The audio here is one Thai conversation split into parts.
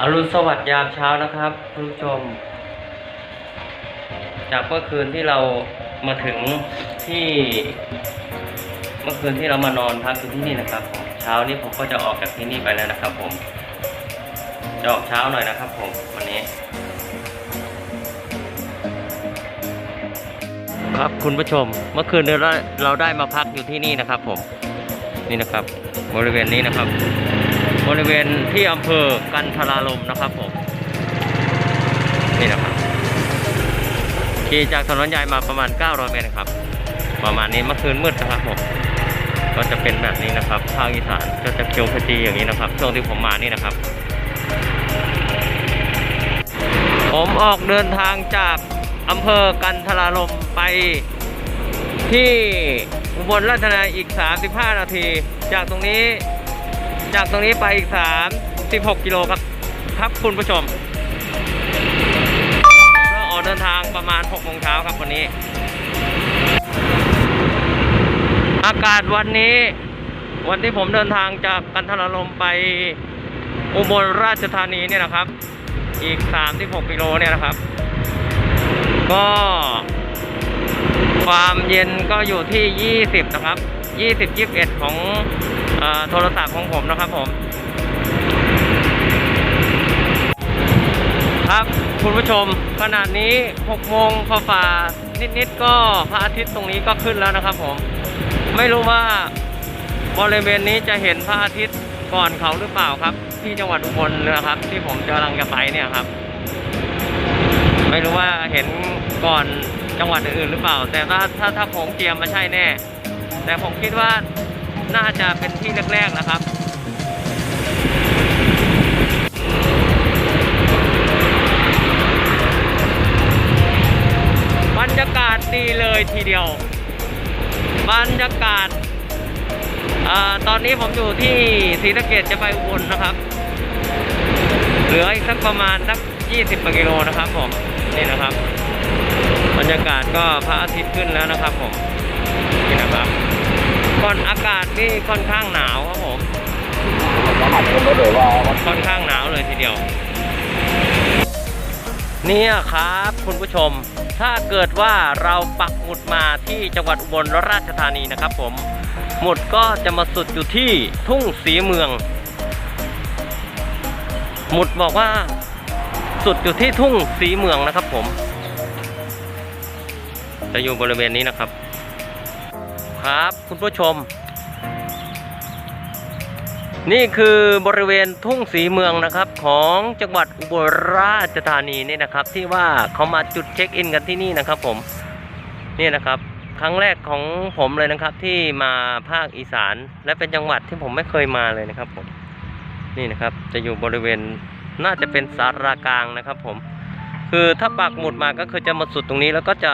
อรุณสวัสดิ์ยามเช้านะครับคุณผู้ชม จากเมื่อคืนที่เรามาถึงที่ เมื่อคืนที่เรามานอนพักอยู่ที่นี่นะครับผมเช้านี้ผมก็จะออกจากที่นี่ไปแล้วนะครับ ผมจะออกเช้าหน่อยนะครับ ผมวันนี้ ครับคุณผู้ชม เมื่อคืนเราเราได้มาพักอยู่ที่นี่นะครับ ผมนี่นะครับ บริเวณนี้นะครับ บริเวณที่อำเภอกันทรารมนะครับผมนี่นะครับขี่จากถนนใหญ่มาประมาณ 900 เมตรครับ ประมาณนี้เมื่อคืนมืดนะครับผมก็จะเป็นแบบนี้นะครับภาคอีสานก็จะเขียวขจีอย่างนี้นะครับช่วงที่ผมมานี่นะครับ ผมออกเดินทางจากอำเภอกันทรารมไปที่อุบลราชธานีอีก 35 นาที จากตรงนี้ จากตรงนี้ไปอีก 3 16 กิโลครับ ครับคุณผู้ชมเราออกเดินทางประมาณ6โมงเช้าครับวันนี้ อากาศวันนี้ วันที่ผมเดินทางจากกันทรลมไปอุบลราชธานีเนี่ยนะครับ อีก 36 กิโลเนี่ยนะครับ ก็ความเย็นก็อยู่ที่ 20 นะครับ 20 21 ของเออ โทรศัพท์ของผมนะครับผม ครับคุณผู้ชมขนาดนี้6โมงฝ่านิดๆก็พระอาทิตย์ตรงนี้ก็ขึ้นแล้วนะครับผม ไม่รู้ว่าบริเวณนี้จะเห็นพระอาทิตย์ก่อนเขาหรือเปล่าครับ ที่จังหวัดอุบลนะครับ ที่ผมกำลังจะไปเนี่ยครับ ไม่รู้ว่าเห็นก่อนจังหวัดอื่นๆหรือเปล่า แต่ถ้าถ้าถ้าโขงเจียมมาใช่แน่ แต่ผมคิดว่า น่าจะเป็นที่แรกๆนะครับบรรยากาศดีเลยทีเดียว บรรยากาศอตอนนี้ผมอยู่ที่ศรีสะเกดจะไปอุบลนะครับ เหลืออีกสักประมาณสัก 20กว่ากิโลนะครับผมนี่นะครับ บรรยากาศก็พระอาทิตย์ขึ้นแล้วนะครับผมนี่นะครับ ก่อนอากาศนี่ค่อนข้างหนาวครับผมค่อนข้างหนาวเลยทีเดียว เนี่ยครับคุณผู้ชม ถ้าเกิดว่าเราปักหมุดมาที่จังหวัดอุบลราชธานีนะครับผม หมุดก็จะมาสุดอยู่ที่ทุ่งสีเมือง หมุดบอกว่าสุดอยู่ที่ทุ่งสีเมืองนะครับผม จะอยู่บริเวณนี้นะครับ ครับ คุณผู้ชม นี่คือบริเวณทุ่งสีเมืองนะครับ ของจังหวัดอุบลราชธานีนี่นะครับ ที่ว่าเขามาจุดเช็คอินกันที่นี่นะครับ ผมนี่นะครับ ครั้งแรกของผมเลยนะครับ ที่มาภาคอีสาน และเป็นจังหวัดที่ผมไม่เคยมาเลยนะครับ ผม นี่นะครับ จะอยู่บริเวณน่าจะเป็นสารากลางนะครับ ผม คือถ้าปักหมุดมาก็คือจะมาสุดตรงนี้แล้วก็จะ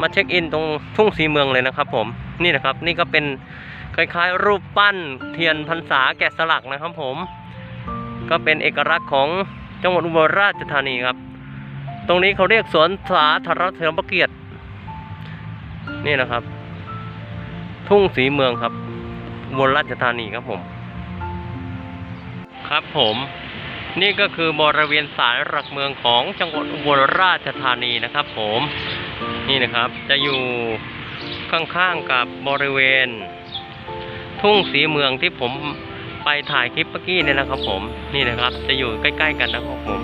มาเช็คอินตรงทุ่งสีเมืองเลยนะครับผม นี่นะครับ นี่ก็เป็นคล้ายๆ รูปปั้นเทียนพรรษาแกะสลักนะครับผม ก็เป็นเอกลักษณ์ของจังหวัดอุบลราชธานีครับ ตรงนี้เขาเรียกสวนสาธารณเฉลิมพระเกียรติ นี่นะครับ ทุ่งสีเมืองครับอุบลราชธานีครับผม ครับผม นี่ก็คือบริเวณสายหลักเมืองของจังหวัดอุบลราชธานีนะครับ ผม นี่นะครับ จะอยู่ ข้างๆกับบริเวณ ทุ่งสีเมืองที่ผมไปถ่ายคลิปเมื่อกี้เนี่ยนะครับ ผมนี่นะครับจะอยู่ใกล้ ๆ กันนะครับผม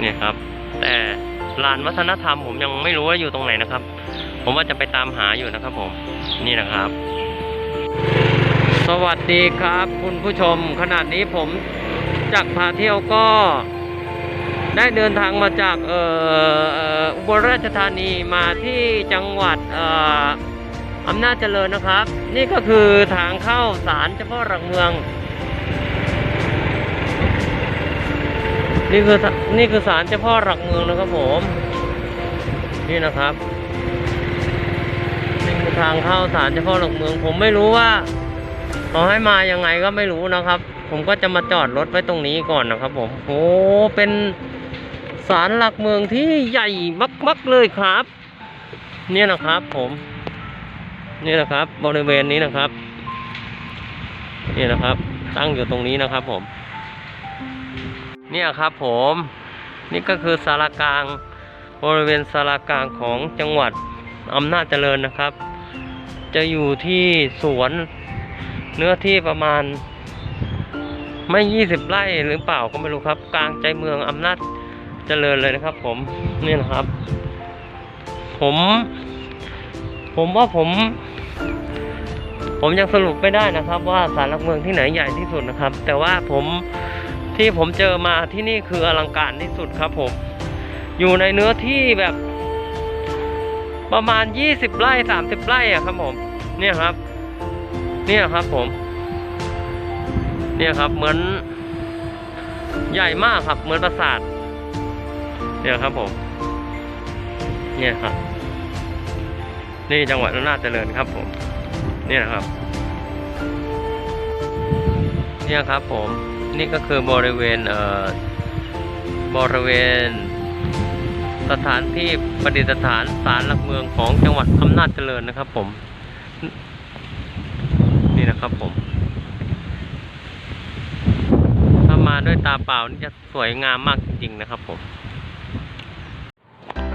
เนี่ยครับ แต่ลานวัฒนธรรมผมยังไม่รู้ว่าอยู่ตรงไหนนะครับ ผมว่าจะไปตามหาอยู่นะครับ ผมนี่นะครับ สวัสดีครับ คุณผู้ชมขนาดนี้ผมจากพาเที่ยวก็ ได้เดินทางมาจากเอ่ออุบลราชธานีมาที่จังหวัดเอ่ออำนาจเจริญนะครับ นี่ก็คือทางเข้าศาลเฉพาะหลักเมือง นี่คือนี่คือศาลเฉพาะหลักเมืองนะครับผม นี่นะครับนี่คือทางเข้าศาลเฉพาะหลักเมือง ผมไม่รู้ว่าเขาให้มายังไงก็ไม่รู้นะครับ ผมก็จะมาจอดรถไว้ตรงนี้ก่อนนะครับผมโอ้เป็น ศาลหลักเมืองที่ใหญ่มากๆเลยครับ เนี่ยนะครับผมนี่นะครับ บริเวณนี้นะครับนี่นะครับ ตั้งอยู่ตรงนี้นะครับผม เนี่ยครับผม นี่ก็คือสารกลาง บริเวณสารกลางของจังหวัดอำนาจเจริญนะครับ จะอยู่ที่สวนเนื้อที่ประมาณไม่ยี่สิบไร่หรือเปล่าก็ไม่รู้ครับ กลางใจเมืองอำนาจ เจริญเลยนะครับ ผมนี่นะครับ ผม ผมว่าผม ผมยังสรุปไม่ได้นะครับ ว่าสารหลักเมืองที่ไหนใหญ่ที่สุดนะครับ แต่ว่าผมที่ผมเจอมาที่นี่คืออลังการที่สุดครับ ผม อยู่ในเนื้อที่แบบประมาณ 20 ไร่ 30 ไร่อะครับผม เนี่ยครับ เนี่ยครับผม เนี่ยครับ เหมือนใหญ่มากครับ เหมือนปราสาท เนี่ยครับผม เนี่ยครับ นี่จังหวัดอำนาจเจริญครับผม เนี่ยนะครับ เนี่ยครับผม นี่ก็คือบริเวณเอ่อบริเวณ สถานที่ประดิษฐานศาลหลักเมืองของจังหวัดอำนาจเจริญนะครับผม นี่นะครับผมถ้ามาด้วยตาเปล่านี่จะสวยงามมากจริงๆนะครับผม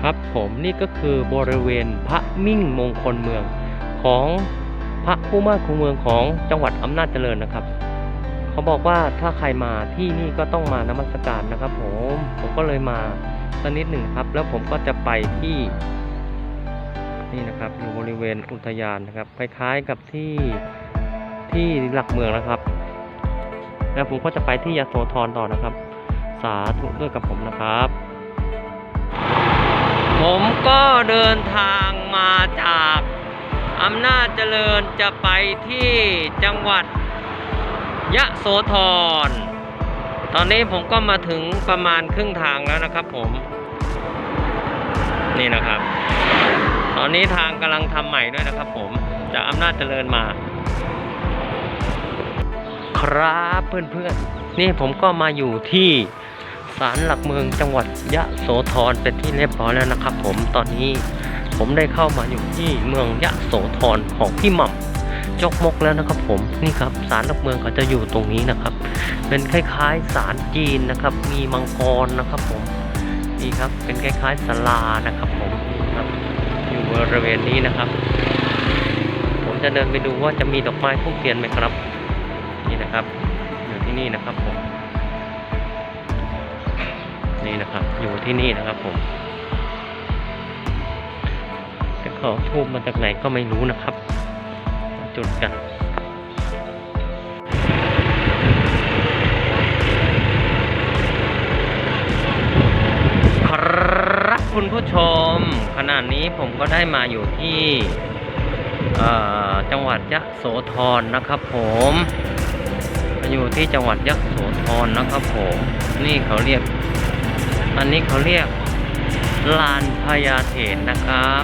ครับผมนี่ก็คือบริเวณพระมิ่งมงคลเมืองของพระผู้มาคุเมืองของจังหวัดอำนาจเจริญนะครับ เขาบอกว่าถ้าใครมาที่นี่ก็ต้องมานมัสการนะครับผมผมก็เลยมาสักนิดหนึ่งครับ แล้วผมก็จะไปที่ นี่นะครับอยู่บริเวณอุทยานนะครับคล้ายๆกับที่ที่หลักเมืองนะครับ แล้วผมก็จะไปที่ยโสธรต่อนะครับ สาธุด้วยกับผมนะครับ ผมก็เดินทางมาจากอำนาจเจริญจะไปที่จังหวัดยะโสธร ตอนนี้ผมก็มาถึงประมาณครึ่งทางแล้วนะครับผม นี่นะครับ ตอนนี้ทางกำลังทำใหม่ด้วยนะครับผมจากอำนาจเจริญมา ครับเพื่อนๆนี่ผมก็มาอยู่ที่ ศาลหลักเมืองจังหวัดยะโสธรเป็นที่เรียบร้อยแล้วนะครับ ผมตอนนี้ผมได้เข้ามาอยู่ที่เมืองยะโสธรของพี่หม่ำจกมกแล้วนะครับ ผมนี่ครับศาลหลักเมืองเขาจะอยู่ตรงนี้นะครับ เป็นคล้ายๆศาลจีนนะครับ มีมังกรนะครับผมนี่ครับเป็นคล้ายๆศาลานะครับ ผมครับอยู่บริเวณนี้นะครับ ผมจะเดินไปดูว่าจะมีดอกไม้ทูบเทียนไหมครับ นี่นะครับ อยู่ที่นี่นะครับผม นี่นะครับ อยู่ที่นี่นะครับผมแต่เขาทูบมาจากไหนก็ไม่รู้นะครับ จุดกันครับคุณผู้ชม ขณะนี้ผมก็ได้มาอยู่ที่จังหวัดยะโสธรนะครับ ผม อยู่ที่จังหวัดยะโสธรนะครับ ผม นี่เขาเรียก อันนี้เขาเรียกลานพญาเถนนะครับ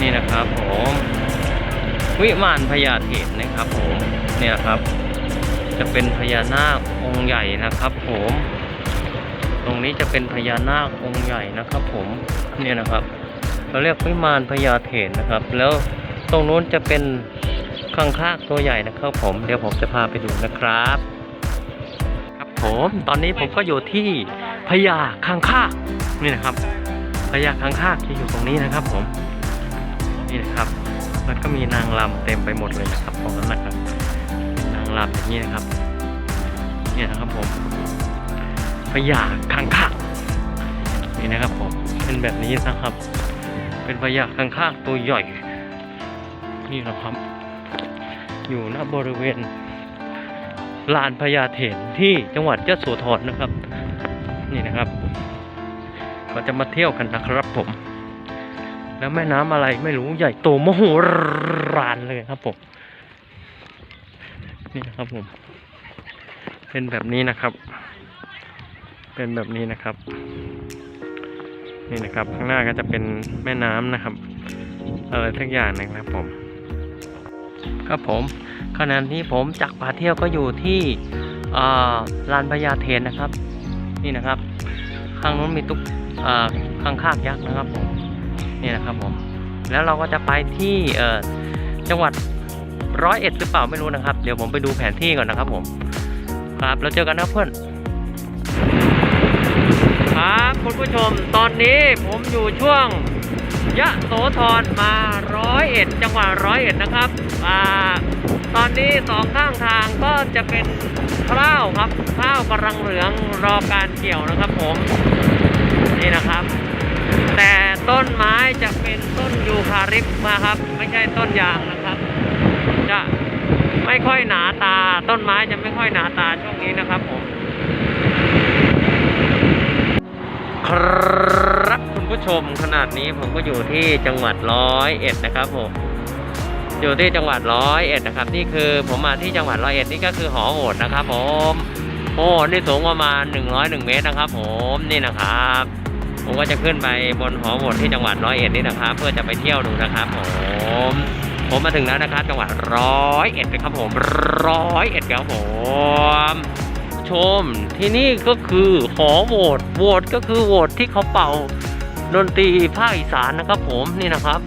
นี่นะครับผม วิมานพญาเถนนะครับผมเนี่ยครับ จะเป็นพญานาคองค์ใหญ่นะครับ ผม ตรงนี้จะเป็นพญานาคองค์ใหญ่นะครับ ผม เนี่ยนะครับเราเรียกวิมานพญาเถนนะครับ แล้วตรงนู้นจะเป็นข้างคากตัวใหญ่นะครับ ผม เดี๋ยวผมจะพาไปดูนะครับ ครับผม ตอนนี้ผมก็อยู่ที่ พญาคังคากนี่นะครับพญาคังคากจะอยู่ตรงนี้นะครับผมนี่นะครับแล้วก็มีนางรำเต็มไปหมดเลยนะครับตรงนั้นนะครับนางรำอย่างนี้นะครับเนี่ยนะครับผมพญาคังคากนี่นะครับผมเป็นแบบนี้นะครับ เป็นพญาคังคากตัวใหญ่นี่นะครับ อยู่ณบริเวณลานพญาเถนที่จังหวัดยะโสธรนะครับ นี่นะครับก็จะมาเที่ยวกันนะครับผม แล้วแม่น้ำอะไรไม่รู้ใหญ่โตมโหฬารเลยครับผม นี่นะครับผม เป็นแบบนี้นะครับ เป็นแบบนี้นะครับ นี่นะครับ ข้างหน้าก็จะเป็นแม่น้ำนะครับอะไรทักอย่างนะครับผม ครับผมขณะนี้ผมจากป่าเที่ยวก็อยู่ที่ลานพญาเทนนะครับ นี่นะครับข้างนู้นมีตุ๊กข้าข้างคากยักษ์นะครับผมนี่นะครับผมแล้วเราก็จะไปที่เอ่อจังหวัดร้อยเอ็ดหรือเปล่าไม่รู้นะครับ เดี๋ยวผมไปดูแผนที่ก่อนนะครับผมครับเราเจอกันนะเพื่อนครับคุณผู้ชมตอนนี้ผมอยู่ช่วง ยะโสธรมาร้อยเอ็ดจังหวัดร้อยเอ็ดนะครับอ่าตอนนี้สองข้างทางก็จะเป็นข้าวครับข้าวกำลังเหลืองรอการเกี่ยวนะครับผมนี่นะครับ แต่ต้นไม้จะเป็นต้นยูคาลิปต์นะครับ ไม่ใช่ต้นยางนะครับ จะไม่ค่อยหนาตา ต้นไม้จะไม่ค่อยหนาตาช่วงนี้นะครับผมครับ ชมขนาดนี้ผมก็อยู่ที่จังหวัดร้อยเอ็ดนะครับผมอยู่ที่จังหวัดร้อยเอ็ดนะครับ นี่คือผมมาที่จังหวัดร้อยเอ็ดนี่ก็คือหอโหดนะครับ ผมโอ้นี่สูงประมาณ101 เมตรนะครับ ผมนี่นะครับผมก็จะขึ้นไปบนหอโหดที่จังหวัดร้อยเอ็ดนี่นะครับ เพื่อจะไปเที่ยวดูนะครับผมผมมาถึงแล้วนะครับ จังหวัดร้อยเอ็ดนะครับผมร้อยเอ็ดครับผมชมที่นี่ก็คือหอโหวตโหวตก็คือโหวตที่เขาเป่า ดนตรีภาคอีสานนะครับผมนี่นะครับ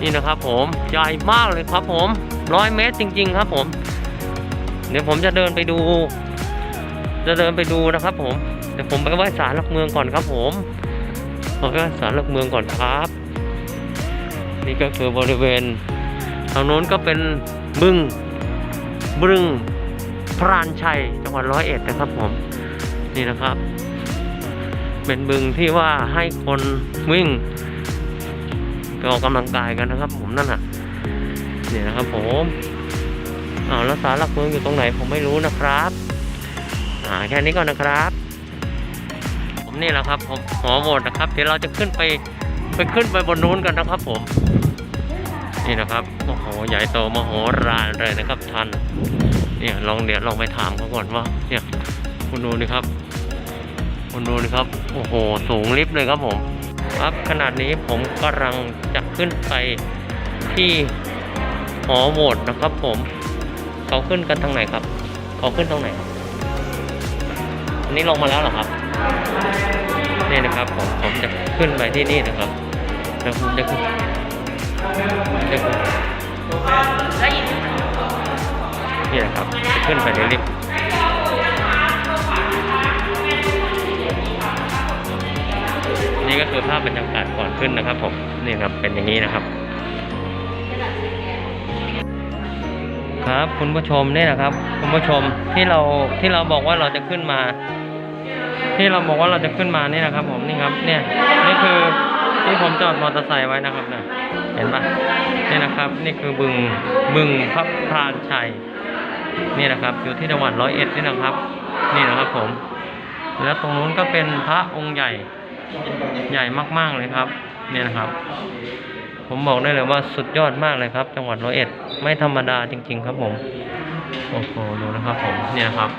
นี่นะครับผมใหญ่มากเลยครับผมร้อยเมตรจริง ๆ ครับผม เดี๋ยวผมจะเดินไปดู จะเดินไปดูนะครับ ผมเดี๋ยวผมไปไหว้ศาลหลักเมืองก่อนครับ ผมไปไหว้ศาลหลักเมืองก่อนครับ นี่ก็คือบริเวณทางโน้นก็เป็นบึงบึงพรานชัยจังหวัดร้อยเอ็ดนะครับผม นี่นะครับ เป็นบึงที่ว่าให้คนวิ่งไปออกกำลังกายกันนะครับ ผมนั่นน่ะเนี่ยนะครับผมอ้าวแล้วสารหลักเมืองอยู่ตรงไหนผมไม่รู้นะครับอ่าแค่นี้ก่อนนะครับ ผมนี่แหละครับ ผมหอโหวตนะครับ เดี๋ยวเราจะขึ้นไปไปขึ้นไปบนนู้นกันนะครับ ผมนี่นะครับโอ้โหใหญ่โตมโหฬารเลยนะครับท่านเนี่ยลองเดี๋ยวลองไปถามเขาก่อนว่าเนี่ยคุณดูนี่ครับ คุณดูนี่ครับ โอ้โห สูงลิฟต์เลยครับผม ครับขนาดนี้ผมกำลังจะขึ้นไปที่หอโหวตนะครับผม เขาขึ้นกันทางไหนครับ เขาขึ้นตรงไหน อันนี้ลงมาแล้วเหรอครับ นี่นะครับผม ผมจะขึ้นไปที่นี่นะครับแล้วผมจะขึ้นจะขึ้นนี่แหละครับ ขึ้นไปในลิฟต์ คือภาพบรรยากาศก่อนขึ้นนะครับ ผมนี่ครับเป็นอย่างนี้นะครับ ครับคุณผู้ชมนี่นะครับ คุณผู้ชมที่เราที่เราบอกว่าเราจะขึ้นมา ที่เราบอกว่าเราจะขึ้นมานี่นะครับ ผมนี่ครับเนี่ยนี่คือที่ผมจอดมอเตอร์ไซค์ไว้นะครับเนี่ยเห็นปะนี่นะครับ นี่คือบึงบึงพระพรานชัยนี่นะครับ อยู่ที่จังหวัดร้อยเอ็ดนี่นะครับ นี่นะครับผม แล้วตรงนู้นก็เป็นพระองค์ใหญ่ ใหญ่มากๆเลยครับ เนี่ยนะครับ ผมบอกได้เลยว่าสุดยอดมากเลยครับ จังหวัดร้อยเอ็ดไม่ธรรมดาจริง ๆ ครับผมโอ้โหดูนะครับผมเนี่ยนะครับ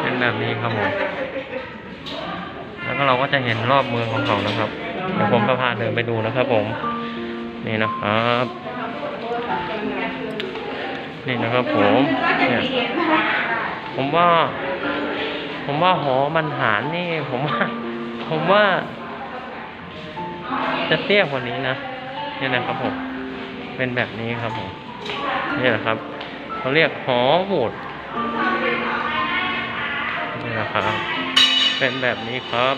เป็นแบบนี้ครับผมแล้วก็เราก็จะเห็นรอบเมืองของเขานะครับเดี๋ยวผมจะพาเดินไปดูนะครับผม นี่นะครับ นี่นะครับผมเนี่ยผมว่า ผมว่าหอมันหารนี่ผมว่า ผมว่า จะเตี้ยกว่านี้นะนี่นะครับผม เป็นแบบนี้ครับผมนี่แหละครับเขาเรียกหอโหวตนี่นะครับ เป็นแบบนี้ครับ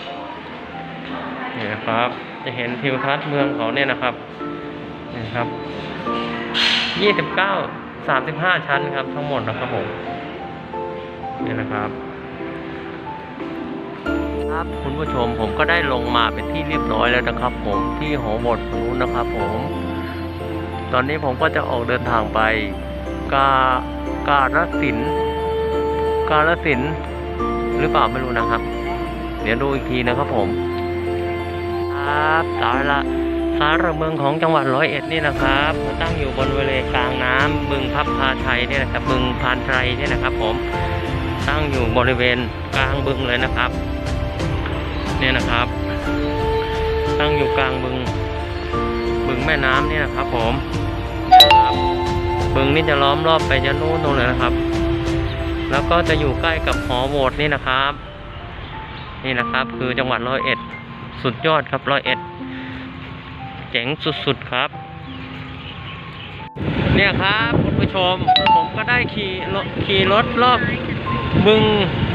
นี่นะครับ จะเห็นทิวทัศน์เมืองเขาเนี่ยนะครับนี่นะครับยี่สิบเก้าสามสิบห้าชั้นครับ ทั้งหมดนะครับผมนี่นะครับ ครับคุณผู้ชมผมก็ได้ลงมาเป็นที่เรียบร้อยแล้วนะครับ ผมที่หอโหวตนู้นนะครับ ผม ตอนนี้ผมก็จะออกเดินทางไป กาการสิน การสิน หรือเปล่าไม่รู้นะครับ เดี๋ยวดูอีกทีนะครับผม ครับสาระสาระเมืองของจังหวัดร้อยเอ็ดนี่นะครับตั้งอยู่บนบริเวณกลางน้ำบึงพับพาชัยเนี่ยนะครับบึงพานไทรเนี่ยนะครับ ผมตั้งอยู่บริเวณกลางบึงเลยนะครับ เนี่ยนะครับ ตั้งอยู่กลางบึงบึงแม่น้ำเนี่ยนะครับ ผมครับบึงนี่จะล้อมรอบไปจะนู้นตรงเลยนะครับ แล้วก็จะอยู่ใกล้กับหอโหวตนี่นะครับ นี่นะครับ คือจังหวัดร้อยเอ็ดสุดยอดครับร้อยเอ็ดเจ๋งสุดๆครับ เนี่ยครับคุณผู้ชมผมก็ได้ขี่รถขี่รถรอบบึง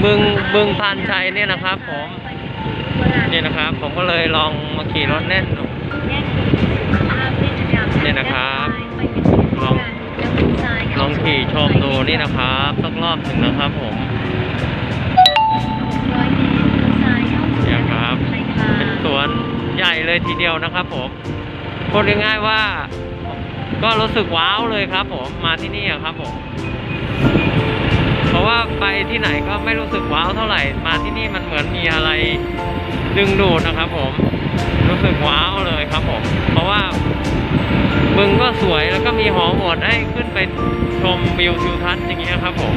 บึงบึงพานชัยเนี่ยนะครับผม นี่นะครับ ผมก็เลยลองมาขี่รถเล่นดูนี่นะครับ ลองลองขี่ชมดูนี่นะครับสักรอบหนึ่งนะครับผมเนี่ยครับเป็นสวนใหญ่เลยทีเดียวนะครับผมพูดง่ายๆว่า ก็รู้สึกว้าวเลยครับ ผมมาที่นี่ครับผมเพราะว่าไปที่ไหนก็ไม่รู้สึกว้าวเท่าไหร่ มาที่นี่มันเหมือนมีอะไร ดึงดูดนะครับผมรู้สึกว้าวเลยครับผม เพราะว่าบึงก็สวยแล้วก็มีหอโหดให้ขึ้นไปชมวิวทิวทัศน์อย่างเงี้ยครับผม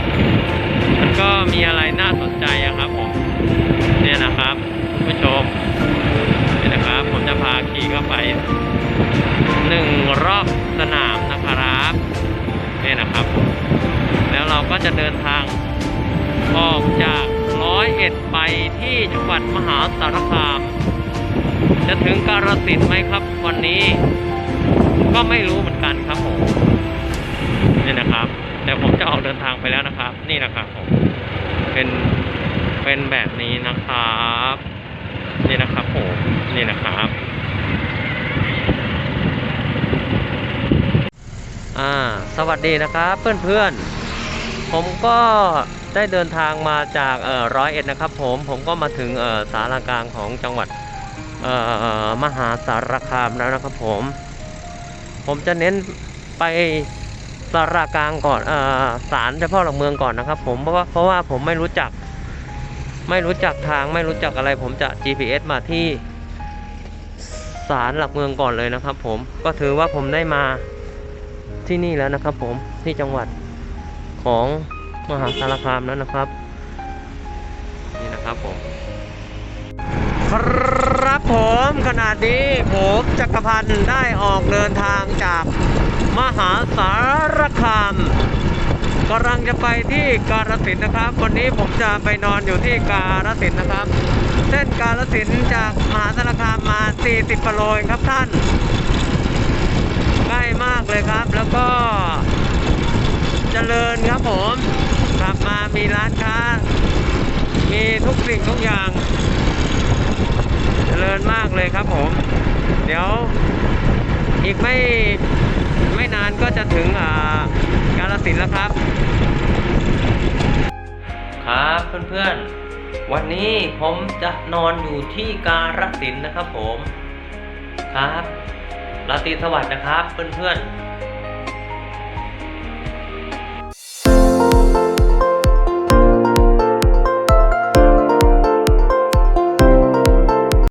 มันก็มีอะไรน่าสนใจอะครับผมเนี่ยนะครับ สวัสดีนะครับเพื่อนๆ ผมก็ได้เดินทางมาจากร้อยเอ็ดนะครับ ผมผมก็มาถึงสารกลางของจังหวัดมหาสารคามแล้วนะครับผม ผมจะเน้นไปสารกลางก่อนเอ่อศาลเจ้าพ่อหลักเมืองก่อนนะครับ ผมเพราะว่าเพราะว่าผมไม่รู้จัก ไม่รู้จักทางไม่รู้จักอะไร ผมจะ GPS มาที่ศาลหลักเมืองก่อนเลยนะครับ ผมก็ถือว่าผมได้มา ที่นี่แล้วนะครับ ผมที่จังหวัดของมหาสารคามแล้วนะครับ นี่นะครับผม ครับผมขณะนี้ผมจักรพันธ์ได้ออกเดินทางจากมหาสารคามกำลังจะไปที่กาฬสินนะครับ วันนี้ผมจะไปนอนอยู่ที่กาฬสินนะครับ เส้นกาฬสินจากมหาสารคามมา 40กิโลองครับท่าน มากเลยครับ แล้วก็เจริญครับผมขับมามีร้านค้า มีทุกสิ่งทุกอย่าง เจริญมากเลยครับผม เดี๋ยวอีกไม่ไม่นานก็จะถึงกาลสินแล้วครับ ครับเพื่อนๆ วันนี้ผมจะนอนอยู่ที่กาลสินนะครับผมครับ ราตรีสวัสดิ์นะครับเพื่อนๆ